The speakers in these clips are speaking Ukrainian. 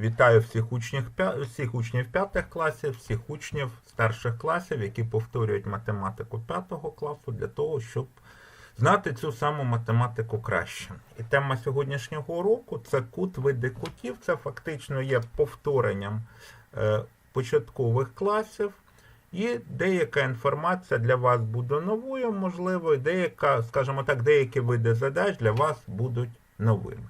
Вітаю всіх учнів, всіх учнів п'ятих класів, всіх учнів старших класів, які повторюють математику п'ятого класу для того, щоб знати цю саму математику краще. І тема сьогоднішнього уроку це кут види кутів. Це фактично є повторенням е, початкових класів. І деяка інформація для вас буде новою, можливо, і деяка, скажімо так, деякі види задач для вас будуть новими.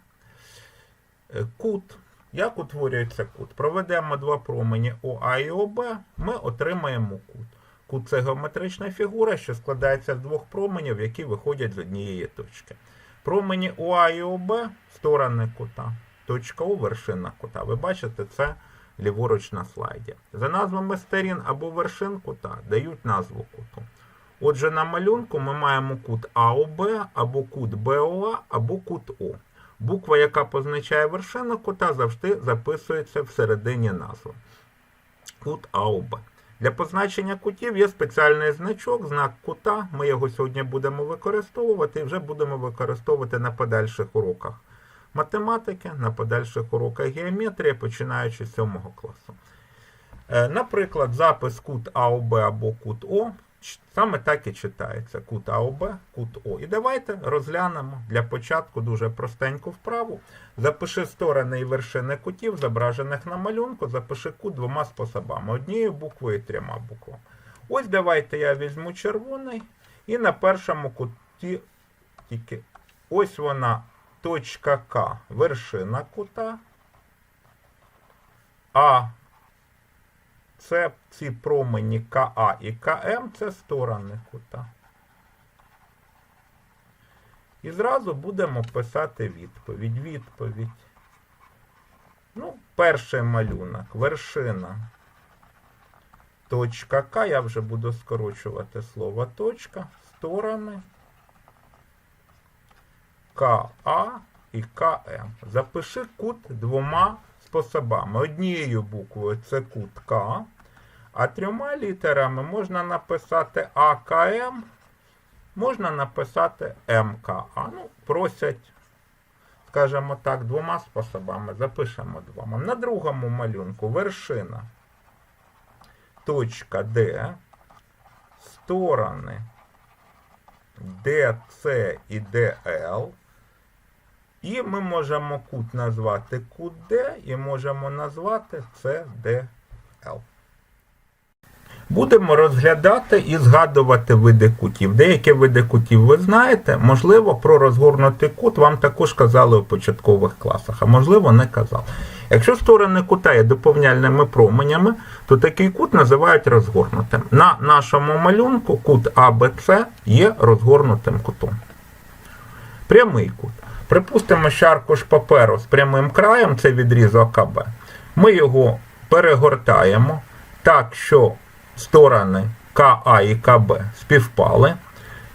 Е, Кут. Як утворюється кут? Проведемо два промені ОА і ОБ, ми отримаємо кут. Кут це геометрична фігура, що складається з двох променів, які виходять з однієї точки. Промені ОА і ОБ сторони кута. Точка О вершина кута. Ви бачите, це ліворуч на слайді. За назвами сторін або вершин кута дають назву куту. Отже, на малюнку ми маємо кут АОБ, або кут БОА, або кут О. Буква, яка позначає вершину кута, завжди записується всередині назви. Кут АОБ. Для позначення кутів є спеціальний значок, знак кута. Ми його сьогодні будемо використовувати і вже будемо використовувати на подальших уроках математики, на подальших уроках геометрії, починаючи з 7 класу. Е, Наприклад, запис кут АОБ або кут О саме так і читається. Кут АОБ, кут О. І давайте розглянемо для початку дуже простеньку вправу. Запиши сторони і вершини кутів, зображених на малюнку, запиши кут двома способами: однією буквою і трьома буквами. Ось давайте я візьму червоний і на першому куті тільки ось вона точка К, вершина кута. А це ці промені КА і КМ це сторони кута. І зразу будемо писати відповідь. Відповідь. Ну, перший малюнок, вершина. Точка К, я вже буду скорочувати слово точка, сторони КА і КМ. Запиши кут двома способами. Однією буквою це кут К, а трьома літерами можна написати АКМ, можна написати МКА. Ну, просять, скажімо так, двома способами. Запишемо двома. На другому малюнку вершина. Точка Д, сторони DC і DL. І ми можемо кут назвати кут D і можемо назвати CDL. Будемо розглядати і згадувати види кутів. Деякі види кутів ви знаєте, можливо, про розгорнутий кут вам також казали у початкових класах, а можливо, не казали. Якщо сторони кута є доповняльними променями, то такий кут називають розгорнутим. На нашому малюнку кут АБЦ є розгорнутим кутом. Прямий кут. Припустимо, що аркуш паперу з прямим краєм, це відрізок АБ. Ми його перегортаємо так, що сторони КА і КБ співпали.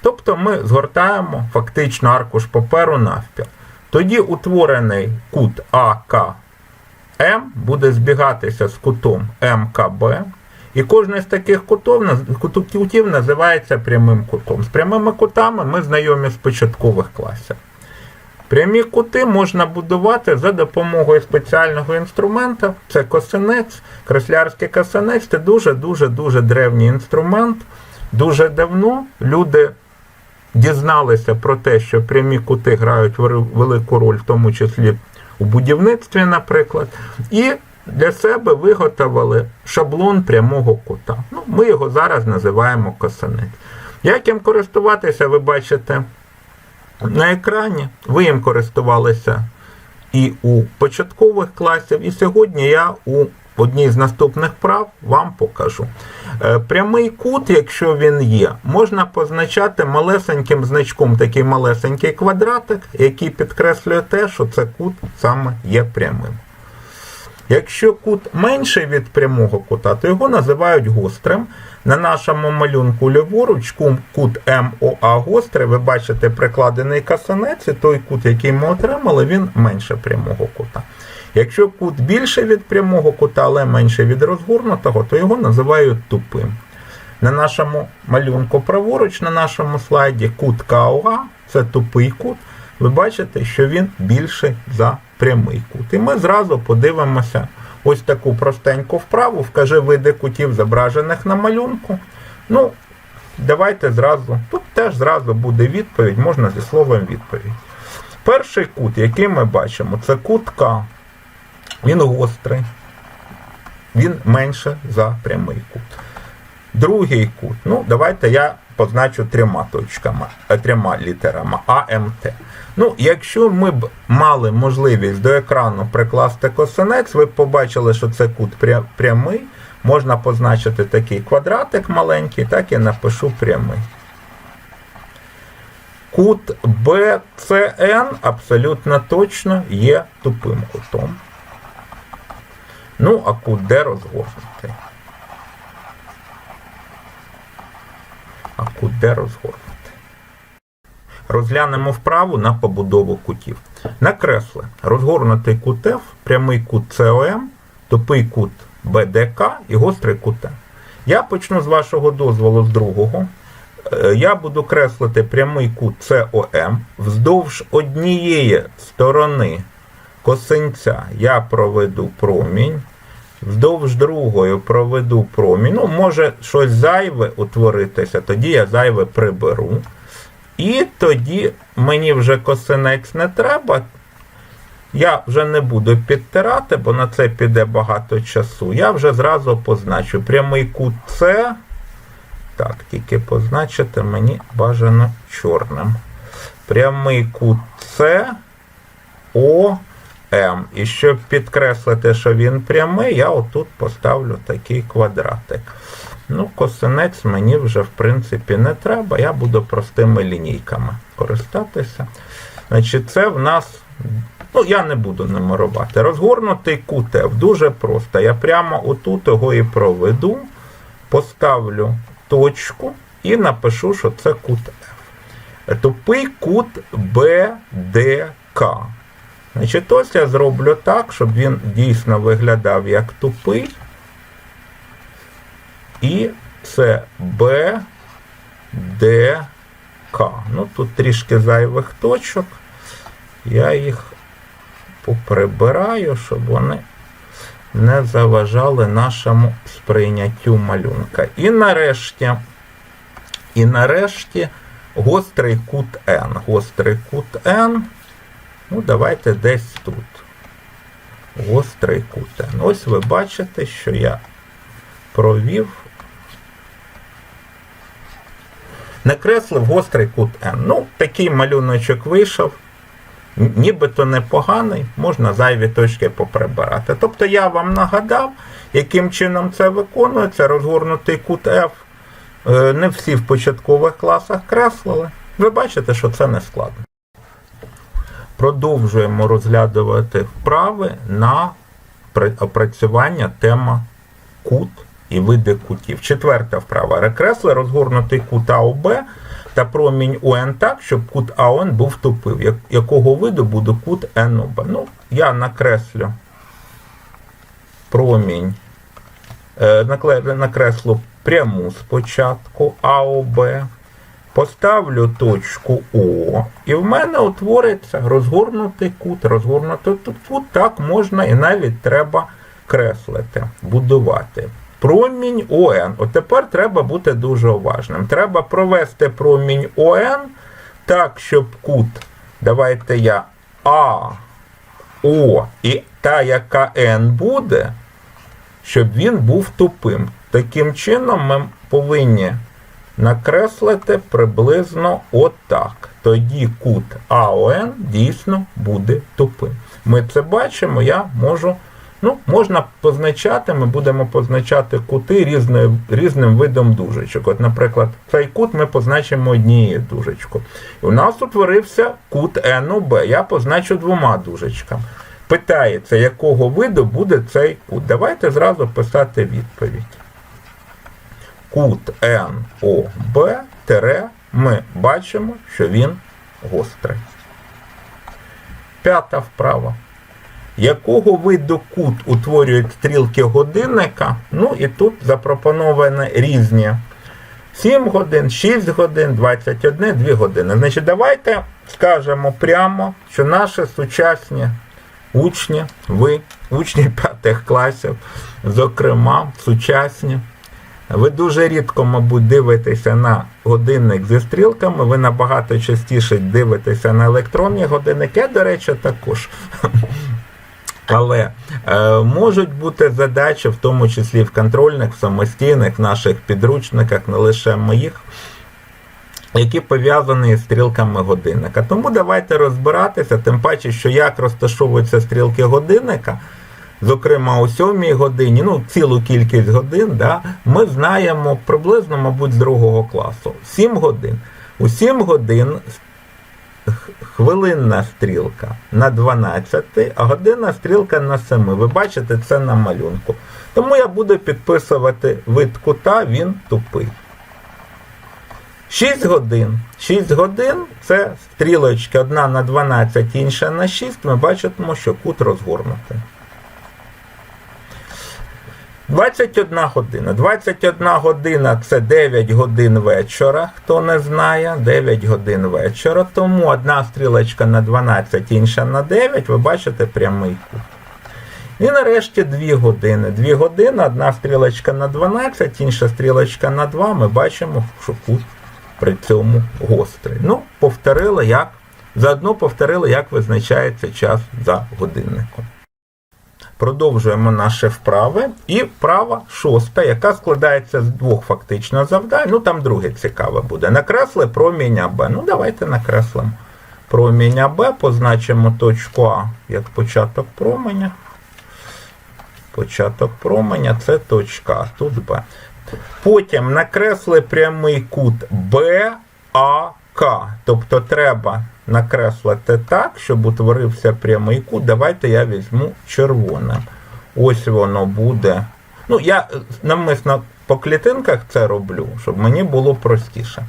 Тобто ми згортаємо фактично аркуш паперу навпіл. Тоді утворений кут АК М буде збігатися з кутом МКБ. І кожен з таких кутів називається прямим кутом. З прямими кутами ми знайомі з початкових класів. Прямі кути можна будувати за допомогою спеціального інструмента. Це косинець, креслярський косинець це дуже-дуже дуже древній інструмент. Дуже давно люди дізналися про те, що прямі кути грають велику роль, в тому числі у будівництві, наприклад, і для себе виготовили шаблон прямого кута. Ну, ми його зараз називаємо косинець. Як їм користуватися, ви бачите на екрані. Ви їм користувалися і у початкових класів, і сьогодні я у одній з наступних прав вам покажу. Е, Прямий кут, якщо він є, можна позначати малесеньким значком такий малесенький квадратик, який підкреслює те, що це кут саме є прямим. Якщо кут менший від прямого кута, то його називають гострим. На нашому малюнку ліворуч кут МОА гострий, ви бачите прикладений касанець, і той кут, який ми отримали, він менше прямого кута. Якщо кут більший від прямого кута, але менший від розгорнутого, то його називають тупим. На нашому малюнку праворуч, на нашому слайді, кут КАОА, це тупий кут. Ви бачите, що він більший за прямий кут. І ми зразу подивимося ось таку простеньку вправу. Вкажи види кутів, зображених на малюнку. Ну, давайте зразу. Тут теж зразу буде відповідь, можна зі словом відповідь. Перший кут, який ми бачимо, це кут К. Він гострий. Він менше за прямий кут. Другий кут. Ну, давайте я позначу трьома точками, трьома літерами АМТ. Ну, якщо ми б мали можливість до екрану прикласти косинець, ви б побачили, що це кут прямий. Можна позначити такий квадратик маленький, так і напишу прямий. Кут BCN абсолютно точно є тупим кутом. Ну, а кут Д розгорнутий. А кут Д розгорнутий. Розглянемо вправу на побудову кутів. Накресли розгорнутий кут F, прямий кут COM, тупий кут BDK і гострий кут М. Я почну з вашого дозволу з другого. Е, Я буду креслити прямий кут COM. Вздовж однієї сторони косинця я проведу промінь. Вздовж другої проведу промінь. Ну, може щось зайве утворитися, тоді я зайве приберу. І тоді мені вже косинець не треба. Я вже не буду підтирати, бо на це піде багато часу. Я вже зразу позначу прямий кут С. Так, тільки позначити мені бажано чорним. Прямий кут С О М. І щоб підкреслити, що він прямий, я отут поставлю такий квадратик. Ну, косинець мені вже, в принципі, не треба. Я буду простими лінійками користатися. Значить, це в нас. Ну, я не буду нумерувати. Розгорнутий кут F дуже просто. Я прямо отут його і проведу, поставлю точку і напишу, що це кут F. Тупий кут BDK. Значить, ось я зроблю так, щоб він дійсно виглядав як тупий. І це Б, Д, К. Ну, тут трішки зайвих точок. Я їх поприбираю, щоб вони не заважали нашому сприйняттю малюнка. І нарешті, і нарешті гострий кут N. Гострий кут N. Ну, давайте десь тут. Гострий кут N. Ось ви бачите, що я провів. Накреслив гострий кут N. Ну, такий малюночок вийшов. Нібито непоганий, можна зайві точки поприбирати. Тобто я вам нагадав, яким чином це виконується. Розгорнутий кут F. Е, Не всі в початкових класах креслили. Ви бачите, що це не складно. Продовжуємо розглядувати вправи на опрацювання тема кут і види кутів. Четверта вправа. Рекресли розгорнутий кут АОБ та промінь УН так, щоб кут АОН був тупив. Як- Якого виду буде кут НОБ? Ну, я накреслю промінь, е, накреслю пряму спочатку АОБ. Поставлю точку О, і в мене утвориться розгорнутий кут. Розгорнутий кут так можна і навіть треба креслити, будувати. Промінь ОН. От тепер треба бути дуже уважним. Треба провести промінь ОН так, щоб кут, давайте я А, О і та, яка Н буде, щоб він був тупим. Таким чином ми повинні накреслити приблизно отак. Тоді кут АОН дійсно буде тупим. Ми це бачимо, я можу. Ну, можна позначати, ми будемо позначати кути різною, різним видом дужечок. От, наприклад, цей кут ми позначимо однією дужечкою. І у нас утворився кут НОБ. Я позначу двома дужечками. Питається, якого виду буде цей кут. Давайте зразу писати відповідь кут НОБ, тире, ми бачимо, що він гострий. П'ята вправа. Якого виду кут утворюють стрілки годинника? Ну і тут запропоновані різні 7 годин, 6 годин, 21, 2 години. Значить, давайте скажемо прямо, що наші сучасні учні, ви, учні п'ятих класів, зокрема, сучасні, ви дуже рідко, мабуть, дивитеся на годинник зі стрілками, ви набагато частіше дивитеся на електронні годинники, до речі, також. Але е, можуть бути задачі, в тому числі в контрольних, в самостійних, в наших підручниках, не лише моїх, які пов'язані з стрілками годинника. Тому давайте розбиратися, тим паче, що як розташовуються стрілки годинника, зокрема у сьомій годині, ну цілу кількість годин, да, ми знаємо приблизно, мабуть, з другого класу. 7 годин. У 7 годин хвилинна стрілка на 12, а годинна стрілка на 7. Ви бачите це на малюнку. Тому я буду підписувати вид кута, він тупий. 6 годин. 6 годин це стрілочки одна на 12, інша на 6. Ми бачимо, що кут розгорнутий. 21 година. 21 година це 9 годин вечора, хто не знає, 9 годин вечора. Тому одна стрілочка на 12, інша на 9, ви бачите прямий кут. І нарешті 2 години. 2 години, одна стрілочка на 12, інша стрілочка на 2. Ми бачимо, що кут при цьому гострий. Ну, повторили, як. Заодно повторили, як визначається час за годинником. Продовжуємо наші вправи. І вправа шоста, яка складається з двох фактично завдань. Ну там друге цікаве буде. Накресли проміння Б. Ну, давайте накреслимо проміння Б, позначимо точку А як початок променя. Початок променя це точка А, тут Б. Потім накресли прямий кут БАК. Тобто треба накреслити так, щоб утворився прямий кут. Давайте я візьму червоне. Ось воно буде. Ну, я навмисно по клітинках це роблю, щоб мені було простіше.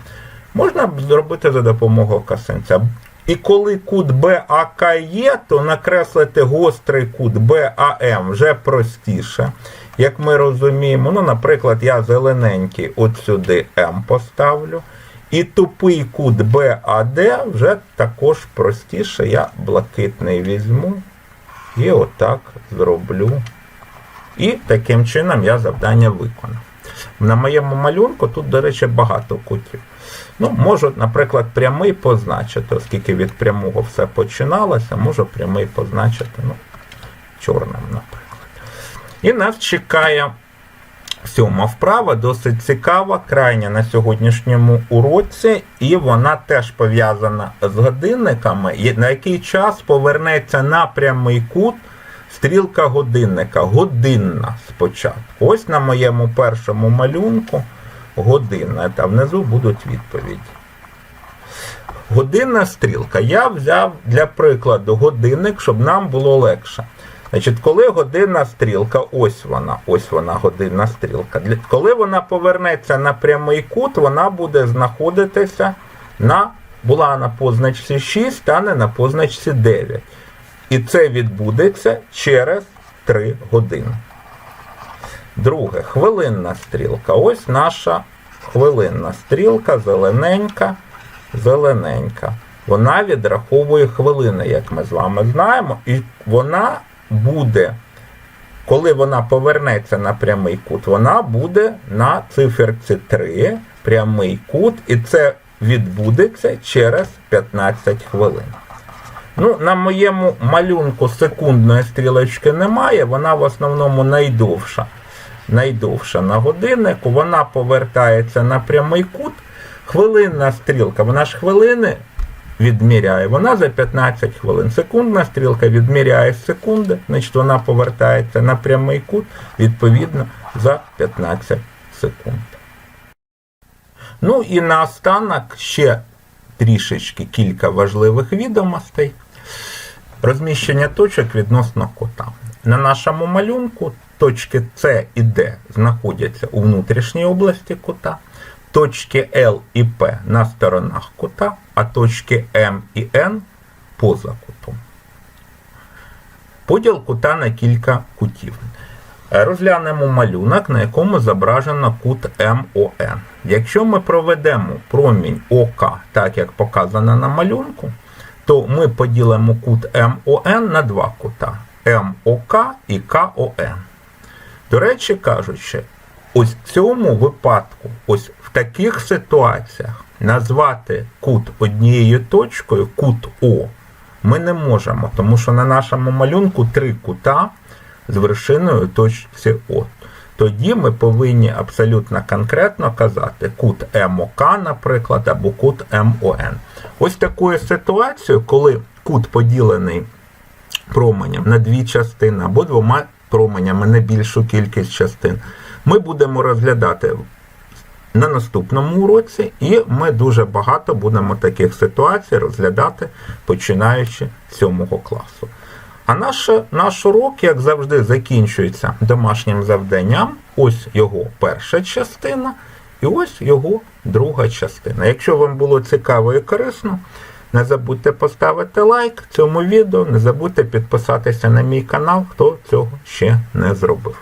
Можна б зробити за допомогою касинця. І коли кут БАК є, то накреслити гострий кут БАМ вже простіше. Як ми розуміємо, ну, наприклад, я зелененький от сюди М поставлю. І тупий кут БАД вже також простіше. Я блакитний візьму і отак зроблю. І таким чином я завдання виконав. На моєму малюнку тут, до речі, багато кутів. Ну, Можу, наприклад, прямий позначити, оскільки від прямого все починалося, можу прямий позначити ну, чорним, наприклад. І нас чекає сьома вправа, досить цікава, крайня на сьогоднішньому уроці, і вона теж пов'язана з годинниками, на який час повернеться на прямий кут стрілка годинника. Годинна спочатку. Ось на моєму першому малюнку годинна, та внизу будуть відповіді. Годинна стрілка. Я взяв для прикладу годинник, щоб нам було легше. Значить, коли годинна стрілка, ось вона, ось вона годинна стрілка. Коли вона повернеться на прямий кут, вона буде знаходитися на, була на позначці 6, стане на позначці 9. І це відбудеться через 3 години. Друге, хвилинна стрілка. Ось наша хвилинна стрілка, зелененька, зелененька. Вона відраховує хвилини, як ми з вами знаємо, і вона буде, коли вона повернеться на прямий кут, вона буде на циферці 3 прямий кут, і це відбудеться через 15 хвилин. Ну, На моєму малюнку секундної стрілочки немає, вона в основному найдовша. Найдовша на годиннику, вона повертається на прямий кут. Хвилинна стрілка, вона ж хвилини відміряє. Вона за 15 хвилин. Секундна стрілка відміряє секунди, значить вона повертається на прямий кут, відповідно, за 15 секунд. Ну і наостанок ще трішечки кілька важливих відомостей. Розміщення точок відносно кота. На нашому малюнку точки С і Д знаходяться у внутрішній області кота точки L і P на сторонах кута, а точки М і N поза кутом. Поділ кута на кілька кутів. Розглянемо малюнок, на якому зображено кут МОН. Якщо ми проведемо промінь ОК, так як показано на малюнку, то ми поділимо кут МОН на два кута МОК і КОН. До речі кажучи, ось в цьому випадку, ось в таких ситуаціях назвати кут однією точкою, кут О, ми не можемо, тому що на нашому малюнку три кута з вершиною точці О. Тоді ми повинні абсолютно конкретно казати кут МОК, наприклад, або кут МОН. Ось такою ситуацією, коли кут поділений променям на дві частини або двома променями на більшу кількість частин, ми будемо розглядати на наступному уроці, і ми дуже багато будемо таких ситуацій розглядати, починаючи з 7 класу. А наш, наш урок, як завжди, закінчується домашнім завданням. Ось його перша частина, і ось його друга частина. Якщо вам було цікаво і корисно, не забудьте поставити лайк цьому відео, не забудьте підписатися на мій канал, хто цього ще не зробив.